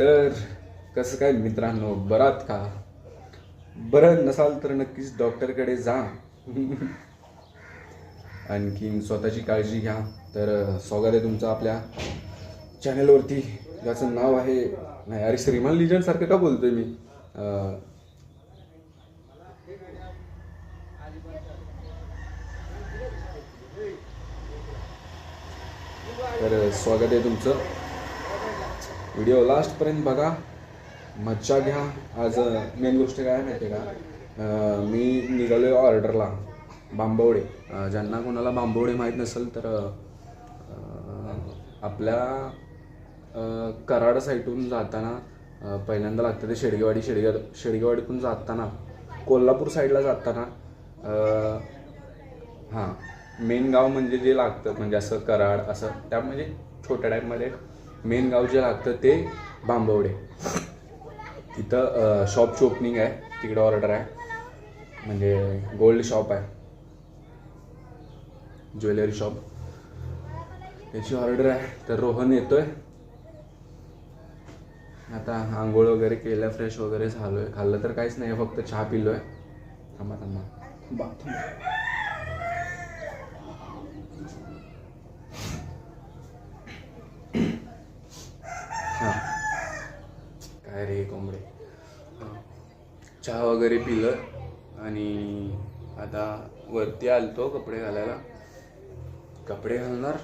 तर कसं काय मित्रांनो बरात का? बरं नसाल तर नक्कीच डॉक्टरकडे जा. आणखीन स्वतःची काळजी घ्या. तर स्वागत आहे तुमचं आपल्या चॅनलवरती ज्याचं नाव आहे नाही अरे श्रीमान लिजन सारखं का बोलतोय मी? अं, तर स्वागत आहे तुमचं. व्हिडिओ लास्टपर्यंत बघा. मज्जा घ्या. आज मेन गोष्ट काय आहे माहिती आहे का मी निघालो आहे ऑर्डरला बांबवडे ज्यांना कोणाला बांबवडे माहीत नसेल तर आपल्या कराड साईडून जाताना पहिल्यांदा लागतं ते शेडगेवाडी शेडगे शेडगेवाडीतून जाताना कोल्हापूर साईडला जाताना हां मेन गाव म्हणजे जे लागतं म्हणजे असं कराड असं त्या म्हणजे छोट्या टाईपमध्ये मेन गाव जे लागतं ते बांबवडे. तिथं शॉपची ओपनिंग आहे. तिकडे ऑर्डर आहे. म्हणजे गोल्ड शॉप आहे. ज्वेलरी शॉप याची ऑर्डर आहे. तर रोहन येतोय. आता आंघोळ वगैरे केलं फ्रेश वगैरे झालोय. खाल्लं तर काहीच नाही फक्त चहा पिलोय. थांबा थांबा. बाथरूम हां काय रे कोंबडे हां. चहा वगैरे पिलं आणि आता वरती आलतो कपडे घालायला. कपडे घालणार?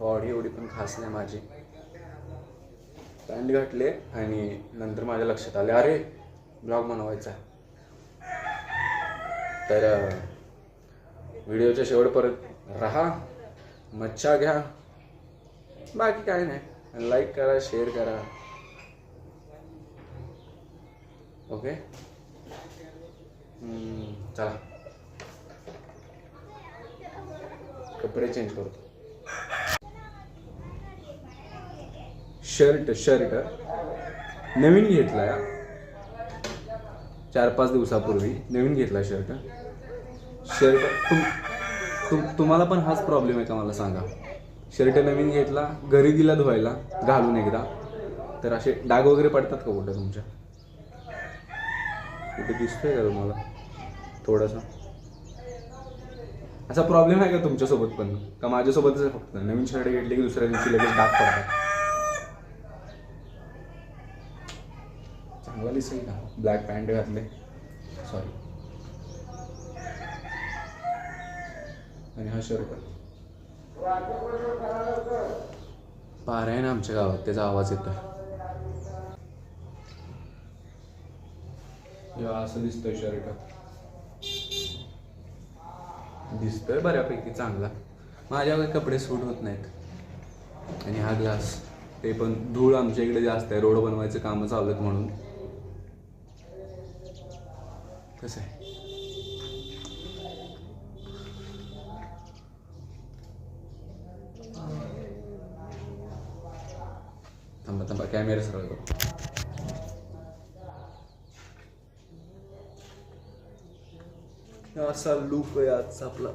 बॉडी एवढी पण खास नाही माझी. पॅन्ट घातले आणि नंतर माझ्या लक्षात आले अरे ब्लॉग बनवायचा तर व्हिडिओच्या शेवट परत राहा मच्छा घ्या. बाकी काय नाही. लाईक करा शेअर करा. ओके? चला. कपडे चेंज करतो शर्ट शर्ट नवीन घेतला चार पाच दिवसापूर्वी नवीन घेतला शर्ट शर्ट तुम तुम तुम्हाला पण हाच प्रॉब्लेम आहे का मला सांगा? शर्ट नवीन घेतला घरी दिला धुवायला घालून एकदा. तर असे डाग वगैरे पडतात का कुठं तुमच्या? कुठे दिसतोय का तुम्हाला? थोडासा. असा प्रॉब्लेम आहे का तुमच्यासोबत पण? का माझ्यासोबतच आहे फक्त? नवीन शर्ट घेतले की दुसऱ्या दिवशी लगेच डाग पडतात? चांगला दिसेल का? ब्लॅक पॅन्ट घातले. सॉरी आणि हा शर्ट पारा आहे ना आमच्या गावात त्याचा आवाज येतोय. किंवा असं दिसतोय शर्ट दिसतोय बऱ्यापैकी चांगला. माझ्या काही कपडे सूट होत नाहीत. आणि हा ग्लास ते पण धूळ आमच्या इकडे जास्त आहे रोड बनवायचं कामं चालू आहेत म्हणून. कसं आहे? थांबा थांबा कॅमेरा सरळ असा लूप आहे आजचा आपला.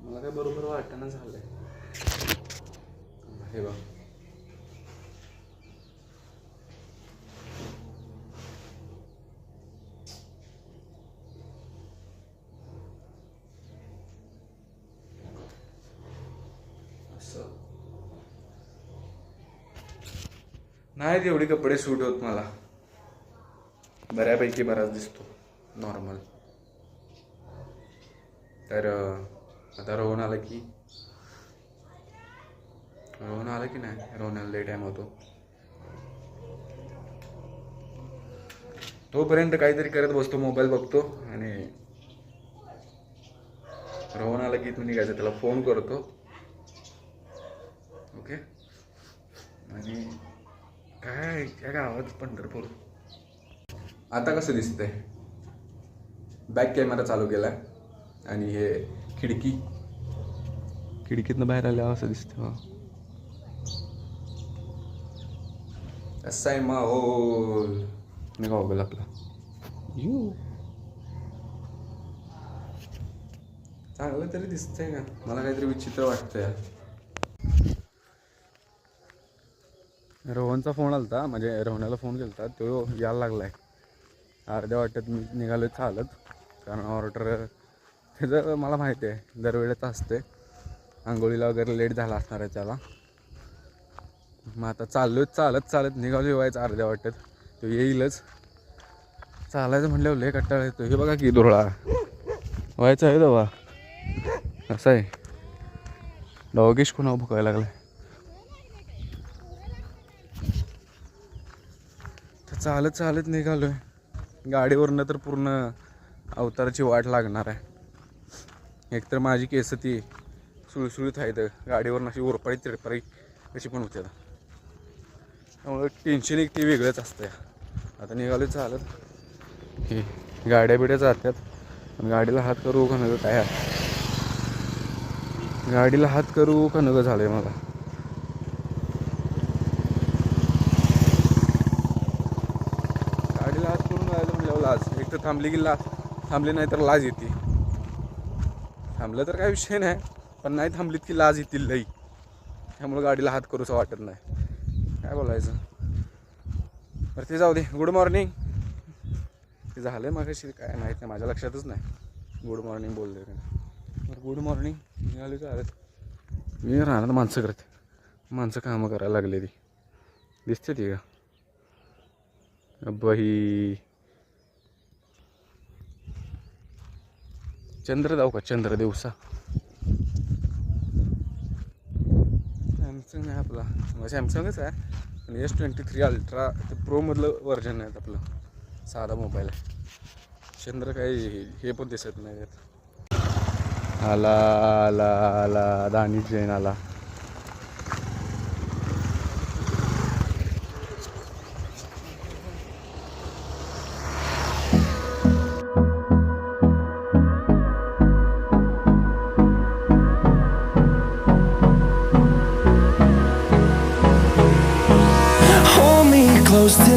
मला काय बरोबर वाटणं झालंय. हे बघ. नाही तेवढे कपडे सूट होत मला. बऱ्यापैकी बराच दिसतो. नॉर्मल तर आता रोहन आला की रोहन आला की नाही? रोहनाला लई टाईम होतो. तोपर्यंत काहीतरी करत बसतो मोबाईल बघतो आणि रोहन आला की इथून निघायचं त्याला फोन करतो. ओके आणि काय काय गावात पंढरपूर. आता कसं दिसतंय? बॅक कॅमेरा चालू केलाय. आणि हे खिडकी. खिडकीतनं बाहेर आल्यावर असं दिसतं हो. असा आहे माहोल. मी गॉगल आपला. यू. चांगलं तरी दिसतंय का? मला काहीतरी विचित्र वाटतंय. रोहनचा फोन आलता म्हणजे रोहनाला फोन केलता तो यायला लागलाय. अर्ध्या वाटत मी निघालो चालत. कारण ऑर्डर त्याचं मला माहिती आहे दरवेळेच असते आंघोळीला वगैरे लेट झाला असणार आहे त्याला. मग आता चाललो चालत चालत निघालो व्हायचं अर्ध्या वाटत. तो येईलच. चालायचं म्हटल्यावर लय कट्टाळ येतो. हे बघा की दुरळा व्हायचं आहे दवा असं आहे. डॉगेश कोणा भुकायला लागलाय? तर चालत चालत निघालोय. गाडीवरनं तर पूर्ण अवताराची वाट लागणार आहे. एकतर माझी केस ती सुळसुळीत आहेत गाडीवर अशी उरपाळी तिरपाळी कशी पण होते त्यामुळे टेन्शन एक ती वेगळंच असतं आता निघालो चालत. हे गाड्या बिड्या जातात पण गाडीला हात करू का नगं काय? आहे? गाडीला हात करू का नगं झालंय मला. गाडीला हात करून जायचं म्हणजे लाज. एक तर थांबली की लाज. थांबली नाही तर लाज येते. थांबलं तर काय विषय नाही पण नाही थांबलीत की लाज येतील लई. त्यामुळे गाडीला हात करूचं वाटत नाही. काय बोलायचं? बरं ते जाऊ दे. गुड मॉर्निंग ते झालं मग काय माहीत नाही माझ्या लक्षातच नाही. गुड मॉर्निंग बोलले बरं गुड मॉर्निंग निघाले का मी राहणार माणसं करते. माणसं कामं करायला लागले ती दिसते ती का? बाई चंद्र जाऊ का? चंद्र दिवसा सॅमसंग आहे आपला. सॅमसंगच आहे. पण एस ट्वेंटी थ्री अल्ट्रा ते प्रोमधलं व्हर्जन आहेत आपलं. साधा मोबाईल आहे. चंद्र काही हे पण दिसत नाही आला आला आला. दानिश जैन आला.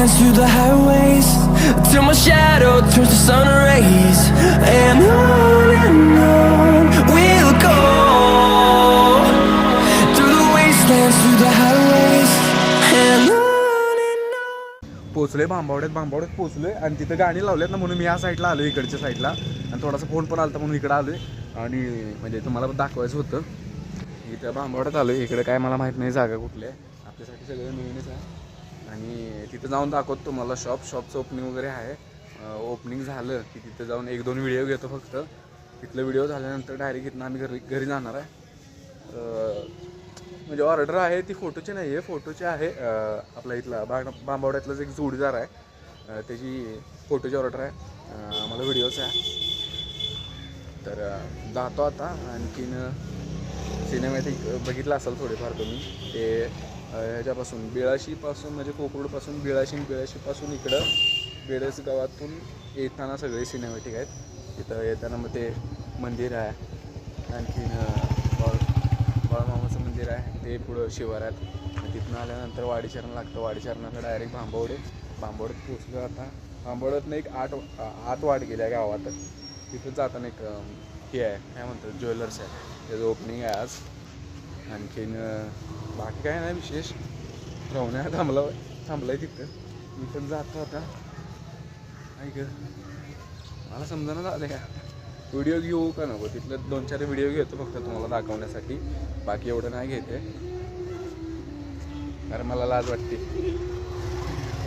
Dance through the highways, till my shadow turns to sun rays. And on and on we'll go. Through the wastelands, through the highways, and on and on. पोचलोय बांबावड्यात बांबावड्यात पोचलोय आणि तिथं गाणी लावल्यात ना म्हणून मी या साईडला आलो इकडच्या साईडला आणि थोडासा फोन पण आलता म्हणून इकडं आलोय. आणि म्हणजे तुम्हाला दाखवायचं होतं. इथं बांबावड्यात आलोय. इकडे काय मला माहीत नाही जागा कुठल्या आपल्यासाठी सगळं नवीनच आहे. आणि तिथं जाऊन दाखवतो तुम्हाला शॉप शॉपचं ओपनिंग वगैरे आहे. ओपनिंग झालं की तिथं जाऊन एक दोन व्हिडिओ घेतो फक्त. तिथलं व्हिडिओ झाल्यानंतर डायरेक्ट इथनं आम्ही घरी घरी जाणार आहे. म्हणजे ऑर्डर आहे ती फोटोची नाही आहे फोटोची आहे आपल्या आपला इथला बा बांबावड्यातलाच एक जोडीदार आहे त्याची फोटोची ऑर्डर आहे. मला आम्हाला व्हिडिओच आहे. तर जातो आता. आणखीन सिनेमॅटिक बघितला असाल थोडेफार तुम्ही. ते ह्याच्यापासून बिळाशीपासून म्हणजे कोकरूडपासून बिळाशी बिळाशीपासून इकडं बेडस गावातून येताना सगळे सिनेमॅटिक आहेत. तिथं येताना मग ते मंदिर आहे. आणखीन बाळ बाळमामाचं मंदिर आहे. ते पुढं शिवारात. तिथनं आल्यानंतर वाडीचरण लागतं. वाडीचरणाचं डायरेक्ट भांबवडे. भांबवड्यात पोचलो आता. भांबवड्यातनं एक आठ आ- आत वाट गेल्या गावात तिथं जाताना एक हे आहे. काय म्हणतात? ज्वेलर्स आहे. त्याचं ओपनिंग आहे आज. आणखीन बाकी काय नाही विशेष. राहण्या थांबला थांबलाय तिथं. मी पण जातो आता. ऐक मला समजायला झालं का? व्हिडिओ घेऊ का नको? तिथलं दोन चार व्हिडिओ घेतो फक्त तुम्हाला दाखवण्यासाठी. बाकी एवढं नाही घेते. कारण मला लाज वाटते.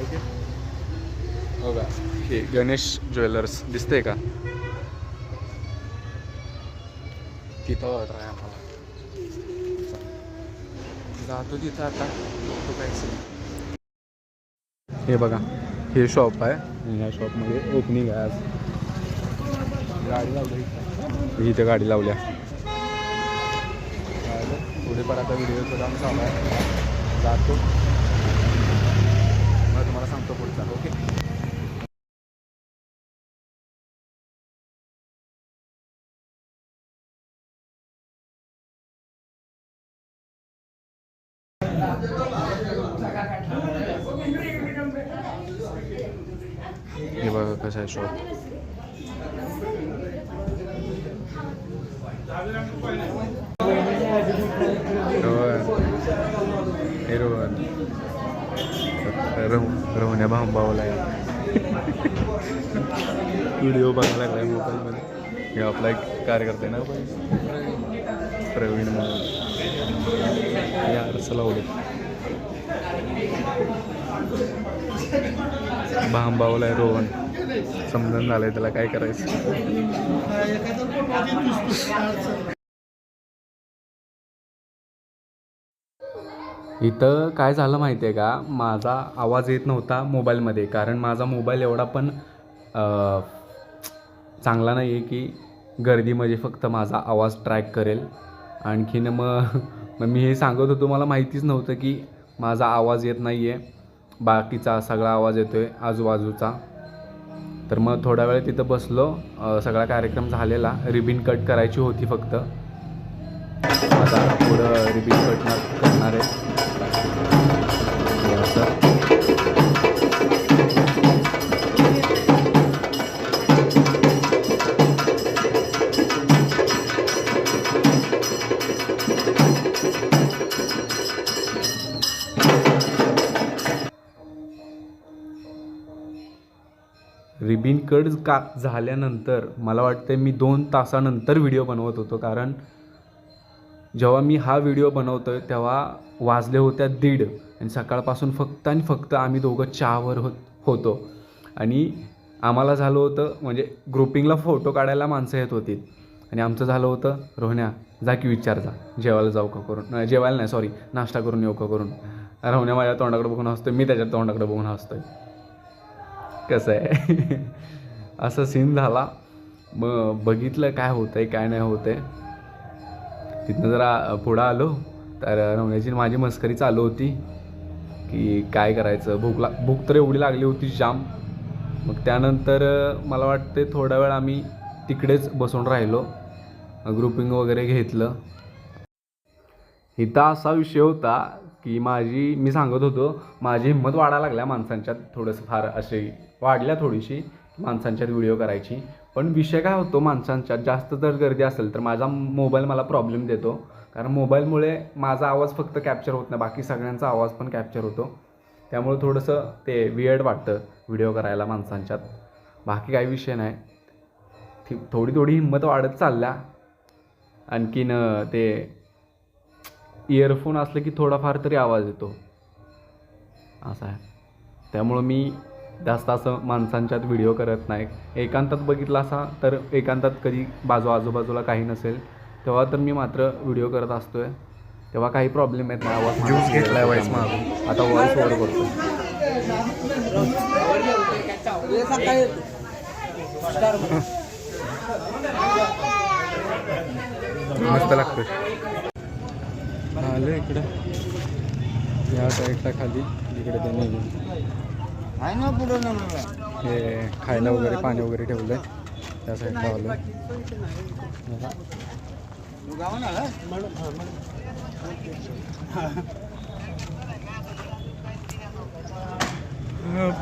ओके हो का? हे गणेश ज्वेलर्स दिसतंय का? तिथं ऑर्डर आहे जातो तिथं आता. बघतो काय. हे बघा हे शॉप आहे. ह्या शॉपमध्ये ओपनिंग आहे आज. गाडी लावली. इथे गाडी लावल्या. थोडेफार आता व्हिडिओचं काम चालू आहे. जातो. मग तुम्हाला सांगतो पुढचा. ओके बघा कसं आहे शॉप रोहन भांबावला व्हिडिओ बघायला लागलाय मोबाईलमध्ये हे आपला एक कार्यकर्ता ना प्रवीण म्हणून. यार लावले भांबावला आहे रोहन. समजून झालंय त्याला काय करायचं. इथं काय झालं माहिती आहे का? माझा आवाज येत नव्हता मोबाईलमध्ये कारण माझा मोबाईल एवढा पण चांगला नाही आहे की गर्दीमध्ये फक्त माझा आवाज ट्रॅक करेल. आणखीन मग मग मी हे सांगत होतो मला माहितीच नव्हतं की माझा आवाज येत नाही आहे बाकीचा सगळा आवाज येतो आहे आजूबाजूचा. तर मग थोडा वेळ तिथं बसलो. सगळा कार्यक्रम झालेला. रिबिन कट करायची होती फक्त. आता पुढं रिबिन कट करणार आहे. असं रिबिन कट का झाल्यानंतर मला वाटतं मी दोन तासानंतर व्हिडिओ बनवत होतो. कारण जेव्हा मी हा व्हिडिओ बनवतो आहे तेव्हा वाजले होत्या दीड. आणि सकाळपासून फक्त आणि फक्त आम्ही दोघं चहावर होत होतो. आणि आम्हाला झालं होतं म्हणजे ग्रुपिंगला फोटो काढायला माणसं येत होती. आणि आमचं झालं होतं रोहण्या जा की विचार जा. जेवायला जाऊ का करून? जेवायला नाही सॉरी नाश्ता करून येऊ का करून? रोहण्या माझ्या तोंडाकडे बघून हसतोय मी त्याच्या तोंडाकडे बघून हसतोय. कसं आहे? असं सीन झाला. मग बघितलं काय होतं आहे काय नाही होतं आहे तिथनं जरा पुढं आलो. तर रमण्याची माझी मस्करी चालू होती. की काय करायचं? भूक ला भूक तर एवढी लागली होती जाम. मग त्यानंतर मला वाटते थोडा वेळ आम्ही तिकडेच बसून राहिलो. ग्रुपिंग वगैरे घेतलं. इथं असा विषय होता की माझी मी सांगत होतो माझी हिंमत वाढायला लागल्या माणसांच्यात थोडंसं फार असे वाढल्या थोडीशी माणसांच्यात व्हिडिओ करायची. पण विषय काय होतो माणसांच्यात? जास्त जर गर्दी असेल तर माझा मोबाईल मला प्रॉब्लेम देतो. कारण मोबाईलमुळे माझा आवाज फक्त कॅप्चर होत नाही. बाकी सगळ्यांचा आवाज पण कॅप्चर होतो. त्यामुळे थोडंसं ते वियर्ड वाटतं व्हिडिओ करायला माणसांच्यात. बाकी काही विषय नाही. थी थोडी थोडी हिंमत वाढत चालल्या. आणखीन ते इयरफोन असलं की थोडाफार तरी आवाज येतो. असा आहे. त्यामुळं मी जास्त असं माणसांच्यात व्हिडिओ करत नाही एकांतात बघितला असा तर एकांतात कधी बाजू आजूबाजूला काही नसेल तेव्हा तर मी मात्र व्हिडिओ करत असतोय. तेव्हा काही प्रॉब्लेम येत नाही. आवाज ज्यूस घेतलाय व्हॉइस मागून. आता व्हॉइस ओव्हर करतो मस्त लागतोय. आलं इकडं. या साईडला खाली. इकडे त्यांनी आहे हे खायला वगैरे पाणी वगैरे ठेवलंय. त्या साईडला आलं?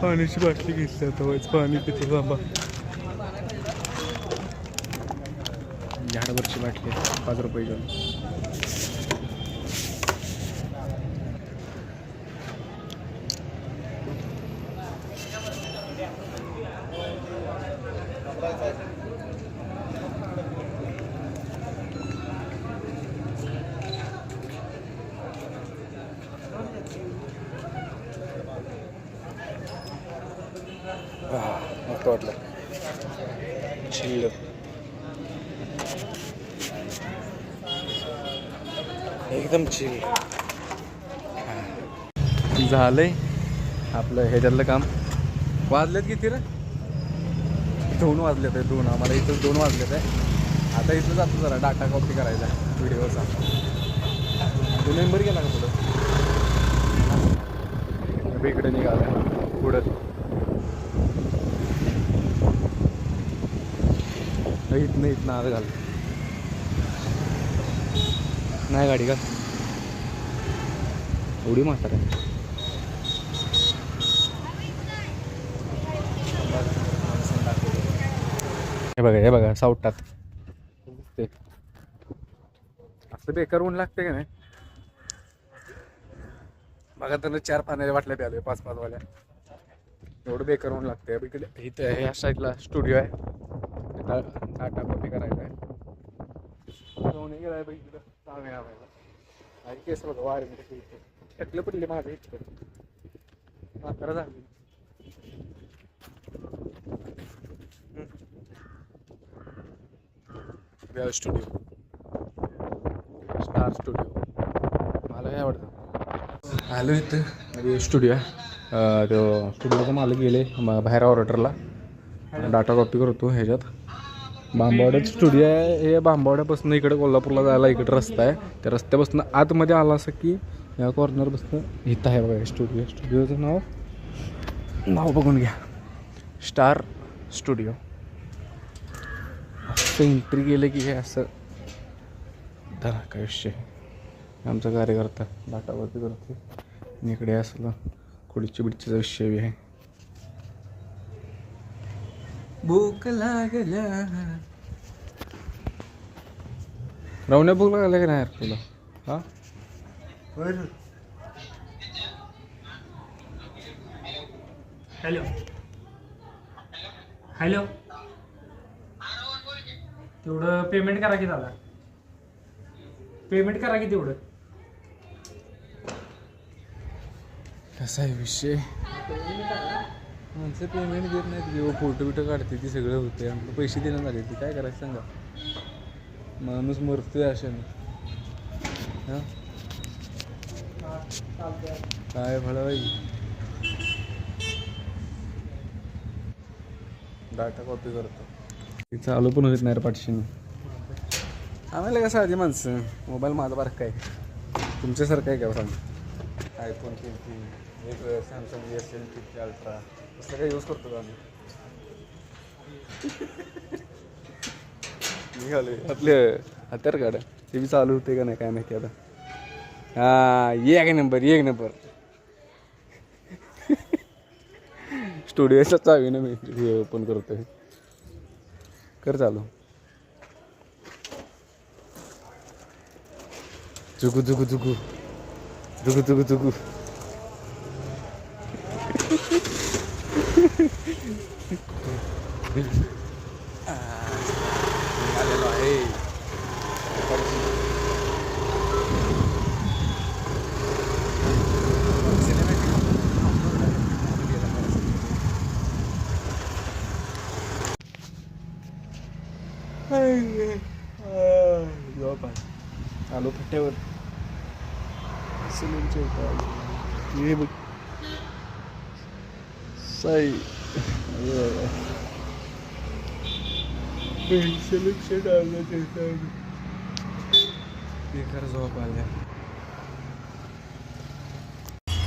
पाण्याची बाटली घेतली आता पाणी पिते बाबा. झाडावरची बाटली पाच रुपये घेऊन मस्त वाटलं चिल्ल एकदम चिल झालंय आपलं ह्याच्यातलं काम. वाजलेत किती रे? दोन वाजलेत आहे दोन. आम्हाला इथं दोन वाजलेत आहे आता इथं जातो जरा डाटा कॉपी करायचा व्हिडिओचा तू मेंबर गेला का पुढं? इकडे निघाला. पुढं. इथनं इथनं आज घाल. नाही गाडी का? एवढी मास्तर आहे. हे बघा हे बघा सावटात. ते. असं बेकार ऊन लागते का नाही? बघा त्यांना चार पाण्याच्या बाटल्या प्याले पाच पाच वाल्या. एवढं बेकार ऊन लागते इकडे इथं ह्या साईडला स्टुडिओ आहे. तिथं टाटा कॉफी करायचा आहे. जाऊन गेलाय बघ इकडं चांगलं आणि केस बघा वारे मध्ये पडले माझ्या इतकं म्हातारा झाली. व्याव स्टुडिओ स्टार स्टुडिओ मला काय आवडतं? आलो इथं. स्टुडिओ आहे. तो स्टुडिओचा मालक गेले बाहेर ऑर्डरला डाटा कॉपी करतो ह्याच्यात. बांबवाड्यात स्टुडिओ आहे. हे बांबवाड्यापासून इकडे कोल्हापूरला जायला इकडे रस्ता आहे. त्या रस्त्यापासून आतमध्ये आला असं की या कॉर्नरपासून इथं आहे बघा स्टुडिओ स्टुडिओचं नाव? नाव बघून घ्या. स्टार स्टुडिओ असं एंट्री केलं की हे असं. धरा काय आमचा कार्यकर्ता डाटावरती करतो आणि इकडे असलं खुडची बिडचीचा विषय बी आहे. भूक लागल्या. राहुण्या भूक लागल्या की नाही यार तुला? हा? हॅलो. हॅलो. तेवढं पेमेंट करा की दादा. पेमेंट करा की तेवढं. कसा आहे विषय? माणसं पेमेंट देत नाहीत किंवा फोटो बिटो काढते ती सगळं होते आमचं पैसे देणं झाले ते काय करायचं सांगा? माणूस मरतोय अशाने. हां? काय भला डाटा कॉपी करतो. चालू पण होत नाही रे पाठशीनं आम्हाला कसं आधी माणसं? मोबाईल माझा बारक काय तुमच्यासारखं आहे का सांग? आयफोन फिफ्टीन एक Samsung S L fifty ultra असं काही यूज करतो का आम्ही? निघाले आपले हत्यार काढ ते बी चालू होते का नाही काय माहिती आता. हा एक नंबर एक नंबर. स्टुडिओच्या चावीनं मी हे ओपन करतोय. कर चालू. चुकू चुकू चुकू चुकू चुकू चुकू आलेलो आहे आलो फट्यावर सलीमच्या इथं हे बघ. साई. सलीमच्या आलं ते बेकार झोप आल्या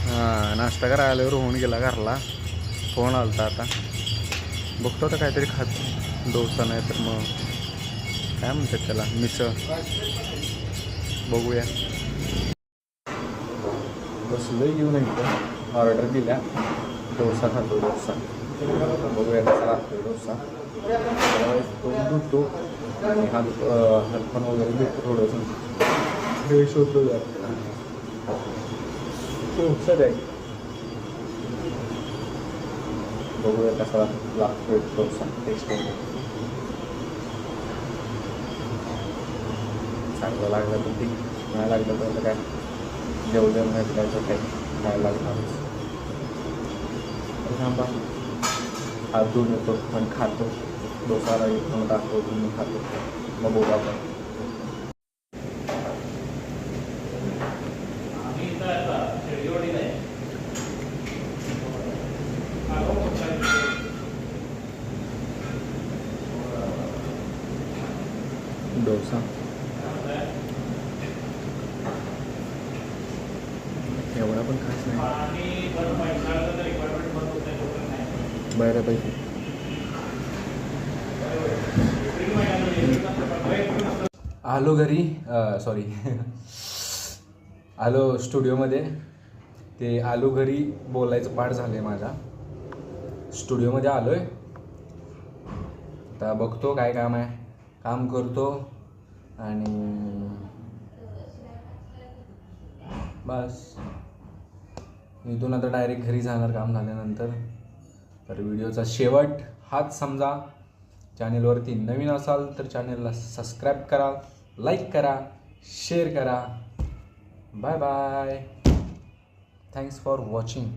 हां नाश्ता करायला आल्यावर होऊन गेला घरला. फोन आलता आता. बघतो आता काहीतरी खात डोसा नाही तर मग. काय म्हणतात त्याला? मिसळ. बघूया. बसलोय घेऊन एकदा ऑर्डर दिल्या. डोसा खातो डोसा. बघूया कसा लागतो डोसा. तोंड धुतो आणि हात हातपण वगैरे देतो थोडंसं. फ्रेश होतो जरा. हो, डोसा द्या बघूया कसा लागतो डोसा. टेस्ट चांगलं लागलं तर ठीक नाही लागलं तर काय? जेवढं नाही काय तर काय काय लागणार. थांबा हात धुवून येतो पण खातो. डोसाला येतो दाखवतो मी खातो. मग बोला आपण डोसा एवढा पण खास नाही बऱ्यापैकी आलो घरी सॉरी आलो स्टुडिओमध्ये. ते आलो घरी बोलायचं पाठ झालं आहे माझा. स्टुडिओमध्ये आलो आहे आता बघतो काय काम आहे. काम करतो आणि बस. इथून आता डायरेक्ट घरी जाणार काम झाल्यानंतर. तर व्हिडिओचा शेवट हाच समजा. चॅनेलवरती नवीन असाल तर चॅनेलला सबस्क्राईब करा. लाईक करा शेअर करा. Bye bye. Thanks for watching